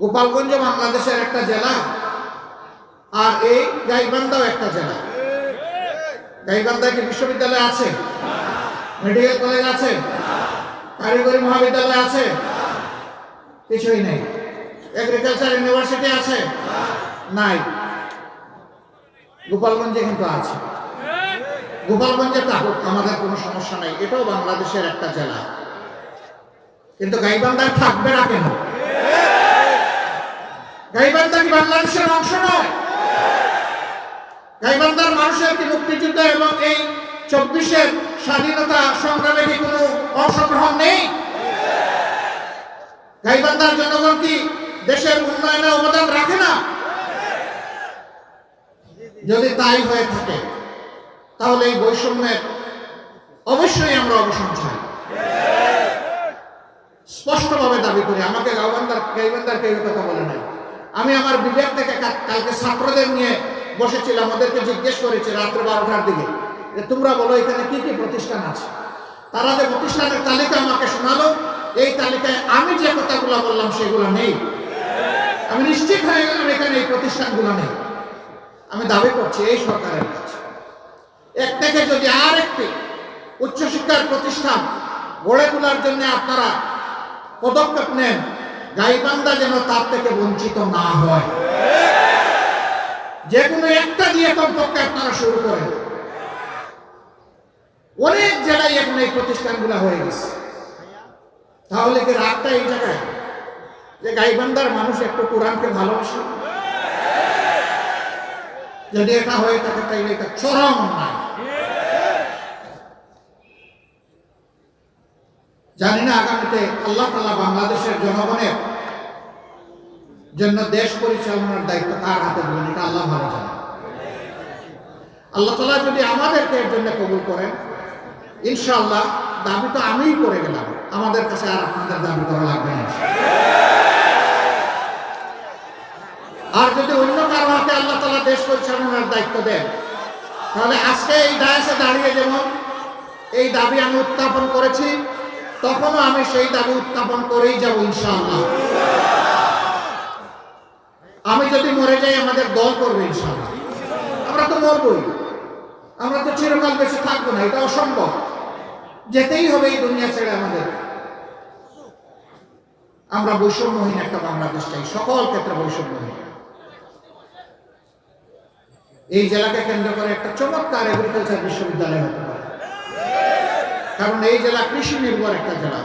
গোপালগঞ্জ বাংলাদেশের একটা জেলা আর এই গাইবান্ধাও একটা জেলা। গাইবান্ধায় কি বিশ্ববিদ্যালয় আছে? মেডিকেল কলেজ আছে? কারিগরি মহাবিদ্যালয় আছে? কিছুই নেই। এগ্রিকালচার ইউনিভার্সিটি আছে? নাই। গোপালগঞ্জে কিন্তু আছে। গোপালগঞ্জে থাকুক আমাদের কোনো সমস্যা নাই। এটাও বাংলাদেশের একটা জেলা। কিন্তু গাইবান্ধায় থাকবে না কেন? গাইবান্ধা কি বাংলাদেশের অংশ নয়? গাইবান্ধার মানুষের কি মুক্তিযুদ্ধ এবং এই চব্বিশের স্বাধীনতা সংগ্রামে কি কোনো অংশগ্রহণ নেই? গাইবান্ধার জনগণ কি দেশের উন্নয়নে অবদান রাখে না? যদি তাই হয়ে থাকে, তাহলে এই বৈষম্যের অবশ্যই আমরা অবসান চাই। স্পষ্টভাবে দাবি করি, আমাকে গাইবান্ধার গাইবান্ধার কেউ কথা বলে নাই। আমি আমার বিবেক থেকে কালকে ছাত্রদের নিয়ে বসেছিলাম, ওদেরকে জিজ্ঞেস করেছি রাত্রে বারোটার দিকে যে তোমরা বলো এখানে কি কি প্রতিষ্ঠান আছে? তারা যে প্রতিষ্ঠানের তালিকা আমাকে শোনালো, এই তালিকায় আমি যে কথাগুলো বললাম সেগুলো নেই। আমি নিশ্চিত হয়ে গেলাম এখানে এই প্রতিষ্ঠানগুলো নেই। আমি দাবি করছি এই সরকারের কাছে এক থেকে যদি আর একটি উচ্চশিক্ষার প্রতিষ্ঠান গড়ে তোলার জন্য আপনারা পদক্ষেপ নেন গাইবান্ধা যেন তার থেকে বঞ্চিত না হয়। যে কোনো একটা দিয়ে কমপক্ষে আপনারা শুরু করেন। অনেক জায়গায় এখন এই প্রতিষ্ঠানগুলো হয়ে গেছে। তাহলে কি রাগটা এই জায়গায়? যে গাইবান্ধার মানুষ একটু কোরআনকে ভালোবাসে? যদি এটা হয়ে থাকে তাইলে এটা চরম অন্যায়। জানি না আগামীতে আল্লাহ তালা বাংলাদেশের জনগণের জন্য দেশ পরিচালনার দায়িত্ব কার হাতে দেবেন এটা আল্লাহ ভালো জানে আল্লাহ তালা যদি আমাদেরকে এর জন্য কবুল করেন, ইনশাআল্লাহ দাবি তো আমিই করে গেলাম। আমাদের কাছে আর আপনাদের দাবি করা লাগবে না। আর যদি অন্য কারও হাতে আল্লাহ তালা দেশ পরিচালনার দায়িত্ব দেন, তাহলে আজকে এই ডায়াসে দাঁড়িয়ে যেমন এই দাবি আমি উত্থাপন করেছি তখনও আমি সেই দাবি উত্থাপন করেই যাব, ইনশাআল্লাহ। আমি যদি মরে যাই, আমাদের দল করবে, ইনশাআল্লাহ। আমরা তো মরবই। আমরা তো চিরকাল বেঁচে থাকব না, এটা অসম্ভব। যেতেই হবে এই দুনিয়া ছেড়ে আমাদের। আমরা বৈষম্যহীন একটা বাংলাদেশ চাই, সকল ক্ষেত্রে বৈষম্যহীন। এই জেলাকে কেন্দ্র করে একটা চমৎকার এগ্রিকালচার বিশ্ববিদ্যালয় হতে পারে। কারণ এই জেলা কৃষি নির্ভর একটা জেলা।